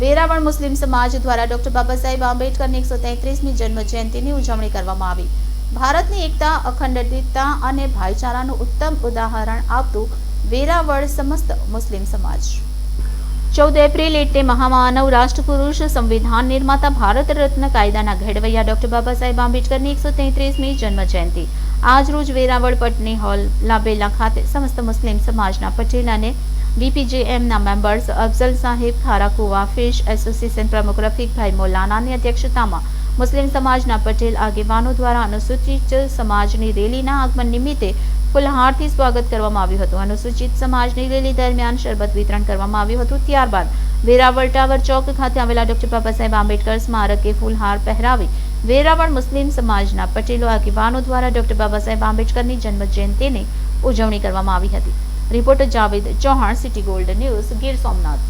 વેરાવળ મુસ્લિમ સમાજ દ્વારા ડોક્ટર બાબા સાહેબ આંબેડકરની એકસો તેત્રીસમી જન્મ જયંતિની ઉજવણી કરવામાં આવી. ભારતની એકતા, અખંડિતતા અને ભાઈચારાનું ઉત્તમ ઉદાહરણ આપતું વેરાવળ સમસ્ત મુસ્લિમ સમાજ. ચૌદ એપ્રિલ એટલે મહામાનવ રાષ્ટ્રપુરુષ સંવિધાન નિર્માતા ભારત રત્ન કાયદાના ઘડવૈયા ડોક્ટર બાબા સાહેબ આંબેડકરની એકસો તેત્રીસમી જન્મ જયંતિ આજરોજ વેરાવળ પટની હોલ લાબેલા ખાતે સમસ્ત મુસ્લિમ સમાજના પટેલ અને બીપીજેએમના મેમ્બર્સ અફઝલ સાહેબ ખારાકુવા ફિશ એસોસિએશન પ્રમુખ રફીકભાઈ મોલાનાની અધ્યક્ષતામાં મુસ્લિમ સમાજના પટેલ આગેવાનો દ્વારા અનુસૂચિત સમાજની રેલીના આગમન નિમિત્તે ફુલહારથી સ્વાગત કરવામાં આવ્યું હતું. અનુસૂચિત સમાજની રેલી દરમિયાન શરબત વિતરણ કરવામાં આવ્યું હતું. ત્યારબાદ વેરાવળ ટાવર ચોક ખાતે આવેલા ડોક્ટર બાબા સાહેબ આંબેડકર સ્મારકે ફૂલહાર પહેરાવી વેરાવળ મુસ્લિમ સમાજના પટેલો આગેવાનો દ્વારા ડોક્ટર બાબા સાહેબ આંબેડકરની જન્મ જયંતિની ઉજવણી કરવામાં આવી હતી. Reporter Javed Chauhan, city gold news, Gir Somnath.